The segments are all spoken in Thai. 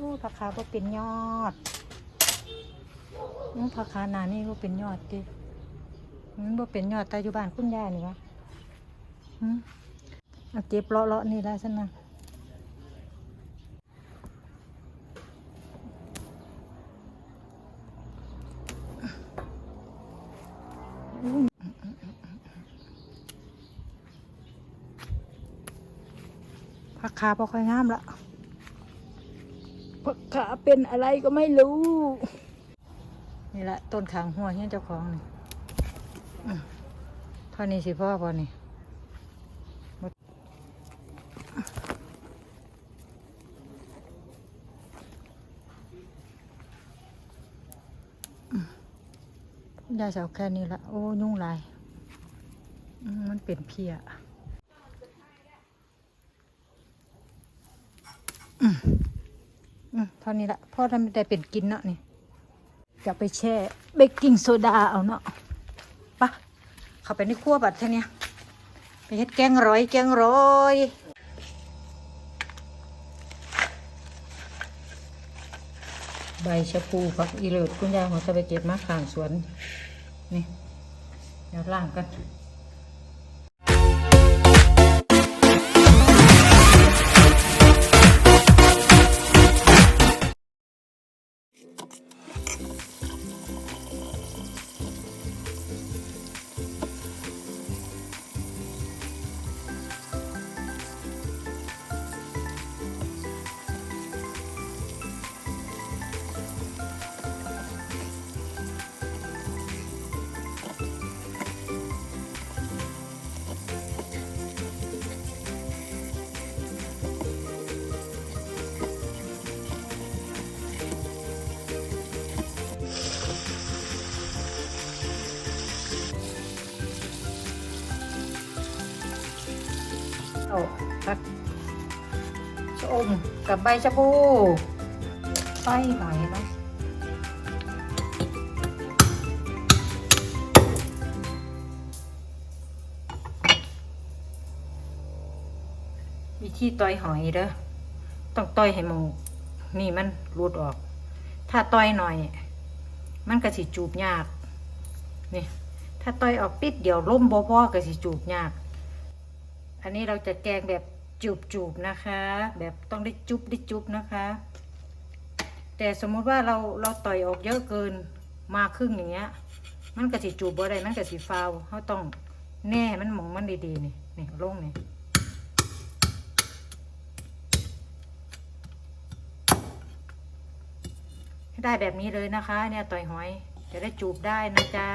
อ้ผักขาบ่เป็นยอดอื้ผักขาหนานี่บ่เป็นยอดติมันบ่เป็นยอดแต่อยู่บ้านคุณย่านี่วะหืมเอาเก็บเลาะเลาะๆนี่ได้ซะนะผักขาบ่ค่อยงามละ เป็นอะไรก็ไม่รู้ นี่แหละต้นขางหัวเฮียเจ้าของนี่อื้อเท่านี้สิพ่อพอนี่หมดอื้อยายสาวแค่นี้ละโอ้ยุ่งหลายอื้อมันเป็นเพียอืม เท่านี้ละพ่อทำได้เป็นกินเนาะนี่จะไปแช่เบกกิ้งโซดาเอาเนาะปะเข้าไปในครัวบัดเท่านี้ไปเฮ็ดแกงร้อย แกงร้อยใบชะพูผักอีเลิศคุณยายของจะไปเก็บมาข้างสวน นี่ เดี๋ยวล่างกัน ผักชะอมกับใบชะพูไส้หน่อยนะวิธีต่อยหอยเด้อต้องต่อยให้หมองนี่มันรูดออก ถ้าต่อยหน่อย มันก็สิจูบยาก นี่ ถ้าต่อยออกปิดเดี๋ยวล่มบ่พอก็สิจูบยาก อันนี้เราจะแกงแบบจูบๆนะคะ แบบต้องได้จุบได้จุบนะคะ แต่สมมุติว่าเราเราต่อยออกเยอะเกินมาครึ่งอย่างเงี้ย มันก็สิจูบบ่ได้มันก็สิฟาวเขาต้องแน่มันหมองมันดีๆนี่นี่ลงนี่ได้แบบนี้เลยนะคะ เนี่ยต่อยหอย จะได้จูบได้นะจ๊ะ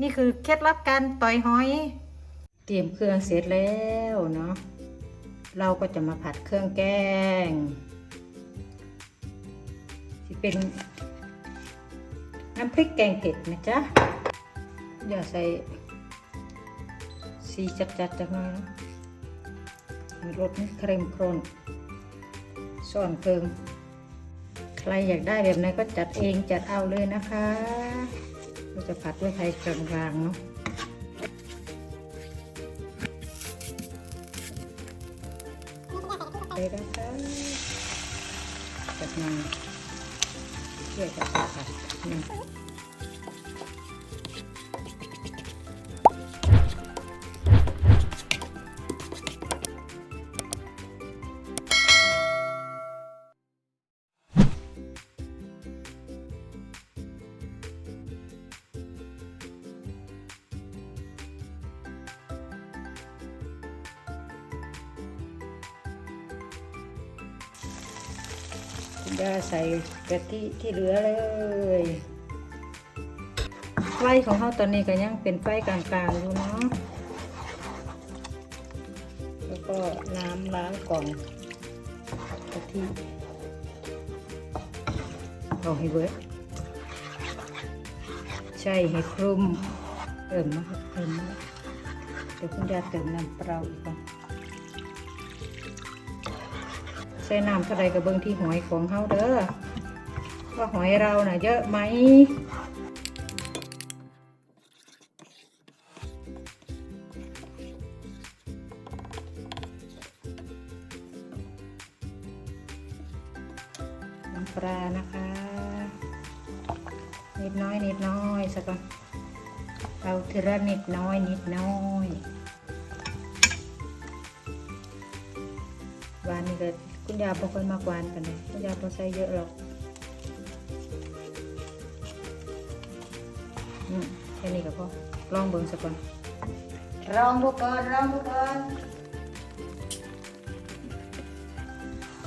นี่คือเคล็ดลับการต่อยหอย เตรียมเครื่องเสร็จแล้วเนาะ เราก็จะมาผัดเครื่องแกง ที่เป็นน้ำพริกแกงเผ็ดนะจ๊ะ อย่าใส่สีจัดๆจังเลยนะมีรสนี่เครมโครนส่วนเพิงใครอยากได้แบบไหนก็จัดเองจัดเอาเลยนะคะ เราจะผัดด้วยไทยกลางๆเนาะ เลยนะคะจากนั้นช่วยกันค่ะ ย่าใส่กะทิที่เหลือเลยไฟของเขาตอนนี้ก็ยังเป็นไฟกลางๆอยู่เนาะแล้วก็น้ำล้างกล่องกะทิเอาให้เบิดใช่ให้คลุมเติมมาครับเติมมาเดี๋ยวคุณยาเติมน้ำเปล่าอีกก่อน ใส่น้ำเท่าไรกับเบิ้งที่หอยของเฮาเด้อว่าหอยเราน่ะเยอะไหมำปลานะคะ นิดน้อยนิดน้อยสักก่อนเอาทีละนิดน้อยนิดน้อยวานนี่ก็ คุณยาบ่ค่อยมากหวานกันเลยคุณยาบ่ใส่เยอะหรอกอืมแค่นี้ก็พอลองเบิ่งสักก่อนลองดูก่อนลองดูก่อน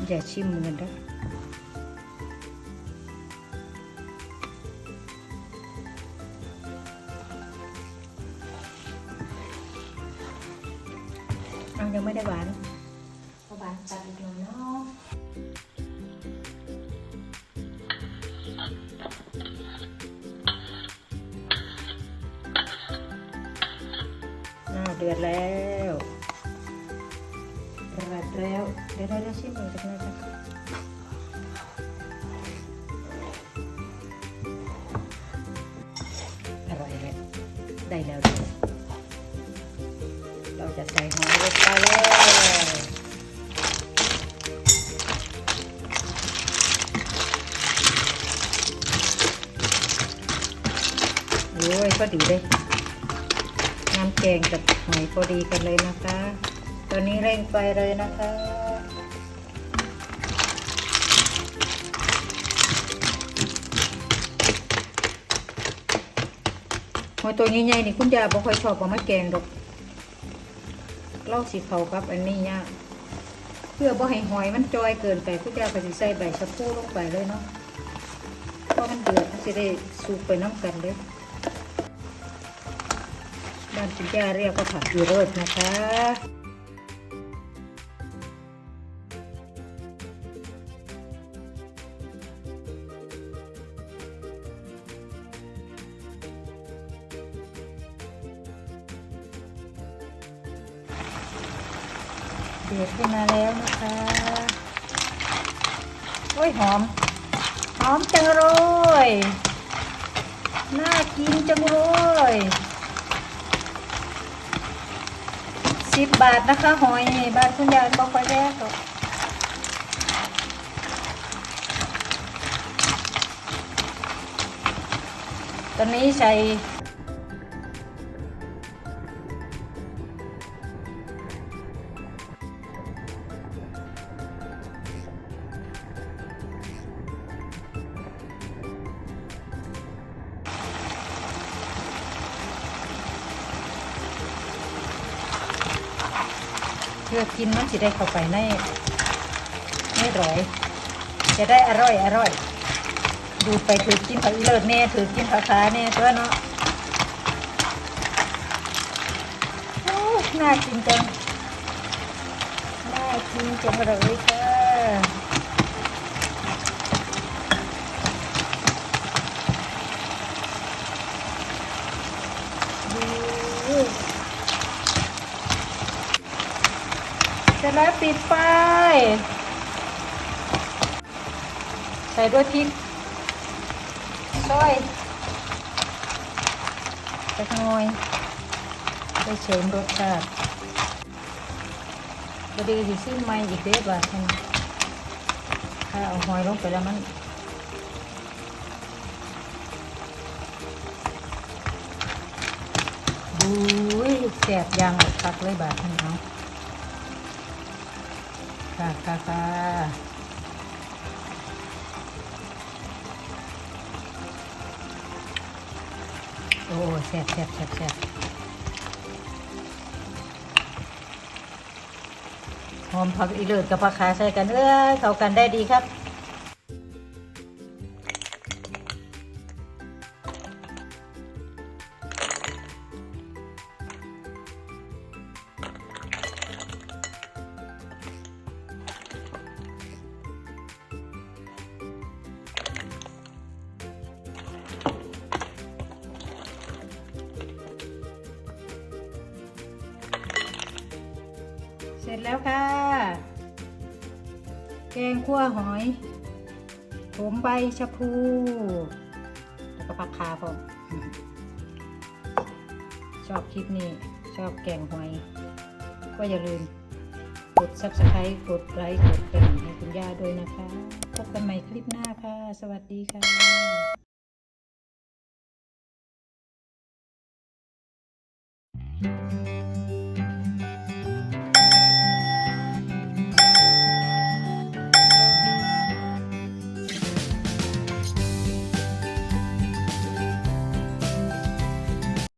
อย่าชิมเหมือนกันเด้อเอายังไม่ได้หวาน เดือดแล้วเดือดแล้วเดี๋ยวได้ชิมหน่อยสักหน่อยจ้ะอร่อยเลยได้แล้วเราจะใส่หอยลงไปเลยโอ้ยพอดีเลย แกงกับหอยพอดีกันเลยนะคะ ตอนนี้เร่งไฟเลยนะคะหอยตัวใหญ่ๆนี่คุณยาบ่ค่อยชอบเอามาแกงดอกเล่าสีเขากับอันนี้เนี่ยเพื่อบ่ให้หอยมันจอยเกินไปคุณยาก็สิใส่ใบชะพูลงไปเลยเนาะเพราะมันเดือดมันจะได้สุกไปน้ำกันเลย บ้านคุณยาเรียกว่าผักกีเริดนะคะเดือดขึ้นมาแล้วนะคะ โอ้ยหอม หอมจังเลย น่ากินจังเลย สิบบาทนะคะหอยบ้านคุณยายบอกค่อยแรกหรอกตอนนี้ใส่ เพื่อกินมันจะได้เข้าไปในในร้อย จะได้อร่อยอร่อย ดูไปถือกินผักอีเลิศแน่ถือกินผักขาแน่ตัวเนาะน่ากินจังน่ากินจังเลยค่ะดู เสร็จแล้วปิดไฟ ใส่ด้วยพริกซอยสักหน่อยไปเสริมรสชาติบดีสิซิมไม่อีกเด้อบาทนถ้าเอาหอยลงไปแล้วมันดูแสบยางออกคักเลยบาทนเอา ค่ะค่ะค่ะโอ้แสบแสบแสบแสบหอมผักอีเลิศกับผักขาใส่กันเอ้ยเข้ากันได้ดีครับ แล้วค่ะ แกงคั่วหอยผมใบชะพูแล้วก็ผักคาผมชอบคลิปนี้ ชอบแกงหอย ก็อย่าลืมกด subscribe กดไลค์กดกระดิ่งให้คุณย่าด้วยนะคะ พบกันใหม่คลิปหน้าค่ะ สวัสดีค่ะ